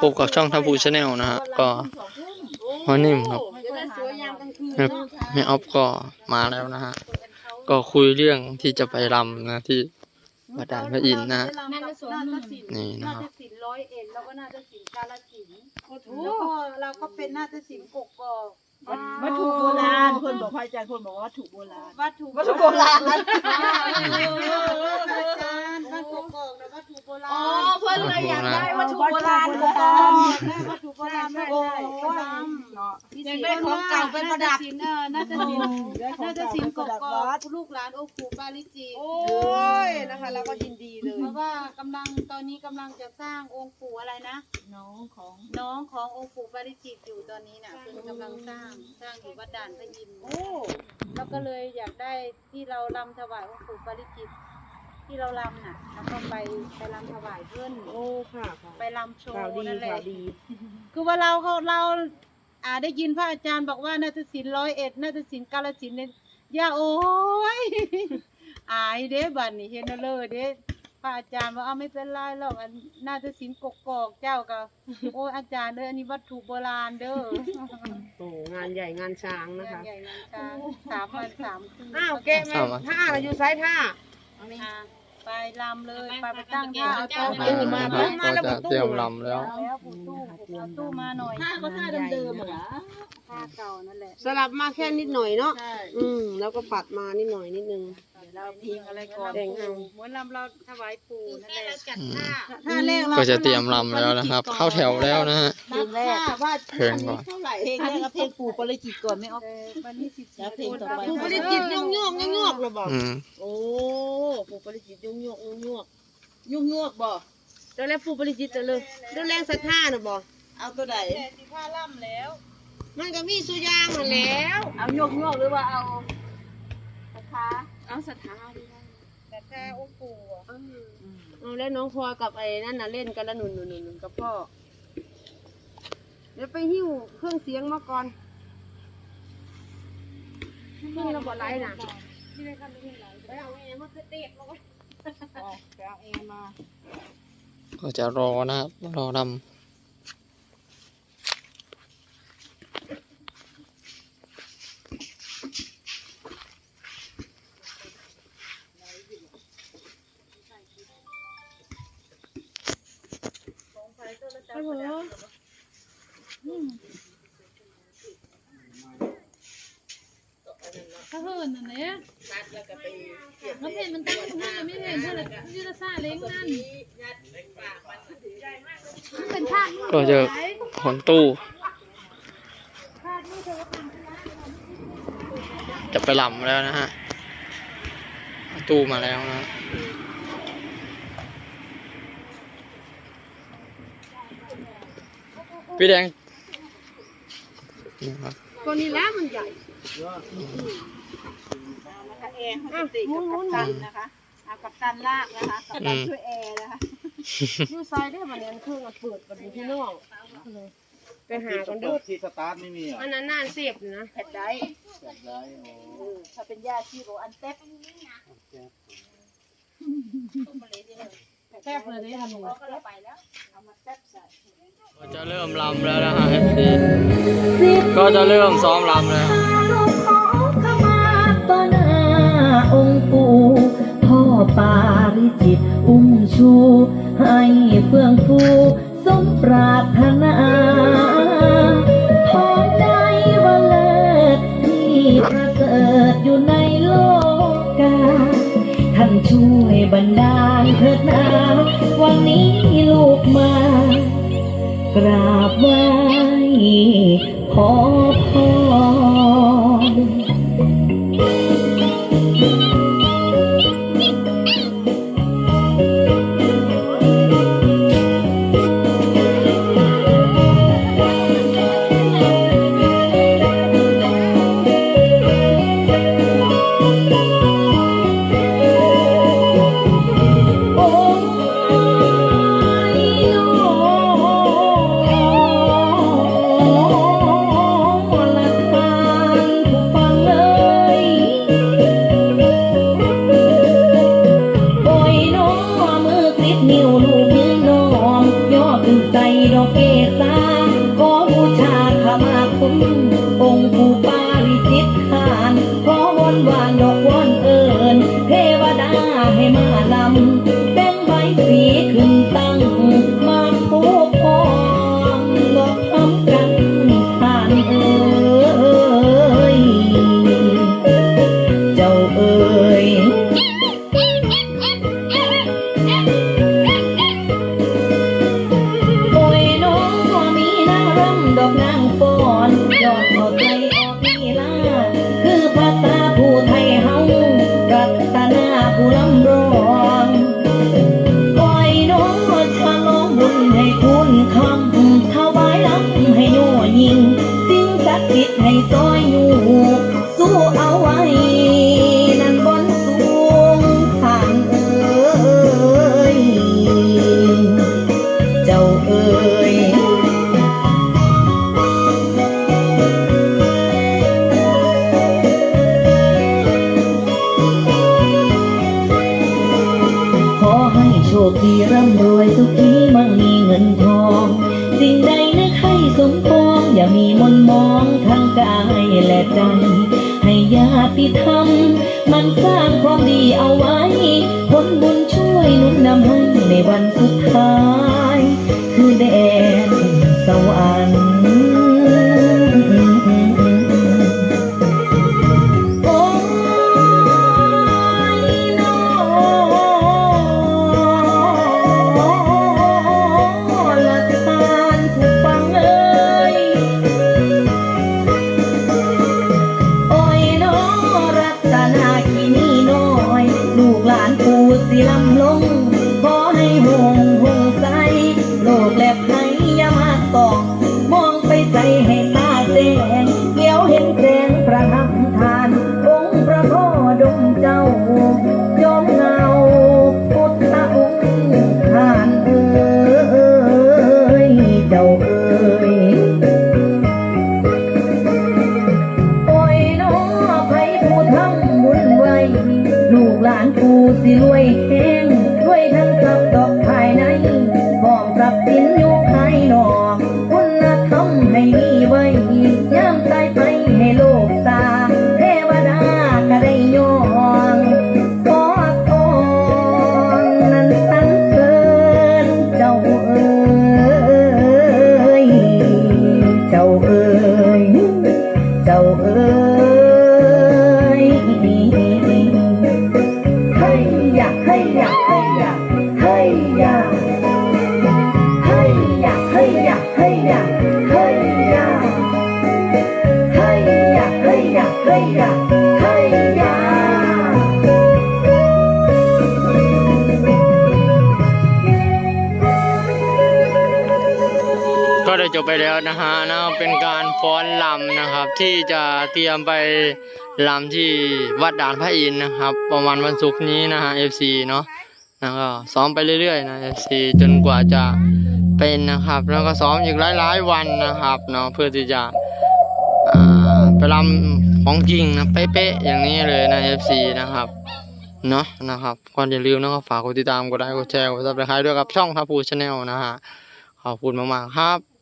พบกับช่องทัพพูชาแนลนะฮะก็วันนี้ครับจะได้สวยยามกลางคืนแม่แม่ออฟก็มาแล้วนะฮะก็คุยเรื่องที่จะไปรำนะที่วัดด่านพระอินทร์นะฮะน่าจะสวนน่าจะสินนี่นะน่าครับจะสินร้อยเอ็ดแล้วก็น่าจะสินกาลสินธุ์โอ้โหแล้วก็เราก็เป็นน่าจะสินกกอกวัตถุโบราณคนบอกพระอาจารย์คนบอกว่าวัตถุโบราณวัตถุวัตถุโบราณ อาจารย์บ้านกกอกนะวัตถุโบราณ อ๋อเพื่อนเลยอยากได้วัตถุโบราณ ได้ ก็ต้อง ได้วัตถุโบราณได้ โอ้ ได้ ย ประดับ เนาะ อยากได้ ของเก่าไปประดับสินเออน่าจะสินได้ของน่าจะเก่าสินไปกประดับกอวักดลูกหลานโอ้ปู่ปาริจิตโอ้ยนะคะเราก็ยินดีเลยเพราะว่ากำลังตอนนี้กำลังจะสร้างองค์ปู่อะไรนะ น้องของน้องขององค์ปู่ปาริจิตอยู่ตอนนี้น่ะคือกำลังสร้างสร้างอยู่วัดด่านพระอินทร์โอ้แล้วก็เลยอยากได้ที่เราลำถวายองค์ปู่ปาริจิตที่เราลำน่ะแล้วก็ไปไปลำถวายเพื่อนโอ้ค่ะค่ะไปลำโชว์ข่าวดีนั่นแหละข่าวดีคือว่าเราเขาเรา อ่าได้ยินพระอาจารย์บอกว่านาฏศิลป์ร้อยเอ็ดนาฏศิลป์กาลสินธุ์เนี่ยอย่าโอ้ย อายเด้บัดนี้เห็นแล้วเลยเด้พระอาจารย์ว่าเอาไม่เป็นไรหรอกอันนาฏศิลป์กกอกเจ้าก็โอ้ยอาจารย์เด้ออันนี้วัตถุโบราณเด้อโอ้งานใหญ่งานช้างนะคะใหญ่งานช้างสามวันสามคืน อ้าวแกะแม่ท่าเราอยู่ไซส์ท่า อ่า ไปลำเลยไปไปตั้งท่าเอาโต๊ะนี่นะคมารับก็จะเตรียมรำแล้วแล้วปู่ตู้เอาตู้มาหน่อยท่าก็ท่าเดิมๆเหรอท่าเก่านั่นแหละสลับมาแค่นิดหน่อยเนาะใช่อืมแล้วก็ปัดมานิดหน่อยนิดนึง เราพิงอะไรก่อนแต่งเอาเหมือนลำเราถวายปู่นั่นแหละอืมท่าแรกเราก็จะเตรียมรำแล้วนะครับ เข้าแถวแล้วนะฮะ เพลงแรกว่าเพลงก่อน เท่าไหร่เพลงแรกก็เพลงปู่ปริจิตก่อนไม่เอาเออวันนี้สิบแล้วเพลงต่อไป ปู่ปริจิตยุ่งยวกยุ่งยวกเลยบอกอืมโอ้ปู่ปริจิตยุ่งยวกยุ่งยวกยุ่งยวกบอกแล้วแล้วปู่ปริจิตจะเลยเรื่องแรงศรัทธาน่ะบอกเอาตัวไหนแต่สิผ้าล่ำแล้วมันก็มีสุยางมาแล้ว เอาโยกโยกหรือว่าเอาสถา เอาศรัทธาแต่ถ้าองค์ปู่อะเอาแล้วน้องพลอยกับไอ้นั่นน่ะเล่นกันแล้วหนุนหนุนหนุนกับพ่อ เดี๋ยวไปหิ้วเครื่องเสียงมาก่อนเครื่องระเบิดไรน่ะ นี่เลยค่ะนี่เลยไปเอาเองมาเตะแล้วก็ไปเอาเองมา ก็จะรอนะครับรอรค ถ้าเหินอันเนี้ยมันเห็นมันตั้งมันไม่เห็นเท่าไหร่ยืดซ่าเล้งนั่นมันเป็นธาตุก็จะขนตู้จะไปรำแล้วนะฮะตู้มาแล้วนะพี่แดงตัวนี้แล้วมันใหญ่ นะคะแอร์เขาจะติดกับกัปตันนะคะเอากัปตันลากนะคะกัปตันช่วยแอร์นะคะยูไซด์ได้มาเนี่ยเครื่องมันเปิดกันที่นอกไปหากันดูที่สตาร์ทไม่มีเหรอะอันนั้นน่าเสียบอยู่นะแผ่นได้จับได้โอ้เออถ้าเป็นยาชีโรอันเต็ปแทบเลยได้ทันหนูก็เราไปแล้วเอามาแทบใส่ก็จะเริ่มรำแล้วนะฮะ FC ก็จะเริ่มซ้อมรำแล้ว องค์ปู่พ่อปาริจิตอุ้มชู ให้เฟื่องฟูสมปรารถนาพอได้ว่าเลิศที่ประเสริฐอยู่ในโลกา ท่านช่วยบันดาลเถิดนาวันนี้ลูกมากราบไหว้ขอพร คิดให้ซอยหมูสู้เอาไว้ นั่นบนสูงทางเอ้ย เจ้าเอ้ยขอให้โชคดีร่ำรวย ญาติธรรม มันสร้างความดีเอาไว้ ผลบุญช่วยนุนนำให้ในวันสุดท้าย คือแด ปูสิลำลงขอให้หงหงใสโลกแลบหาย ให้ยาให้ยาก็ได้จบไปแล้วนะฮะนะเป็นการฟ้อนลำนะครับ ที่จะเตรียมไปลำที่วัดด่านพระอินทร์นะครับ ประมาณวันศุกร์นี้นะฮะ FC เนาะแล้วก็ซ้อมไปเรื่อยๆนะ FC จนกว่าจะเป็นนะครับ แล้วก็ซ้อมอีกหลายๆวันนะครับเนาะเพื่อที่จะไปลำ ของจริงนะเป๊ะๆอย่างนี้เลยนะ FC นะครับเนาะนะครับก็อย่าลืมนะครับฝากกดติดตามกดไลค์กดแชร์กดซับสไครต์ด้วยกับช่องทับพูชาแนลนะฮะขอบคุณมากๆครับ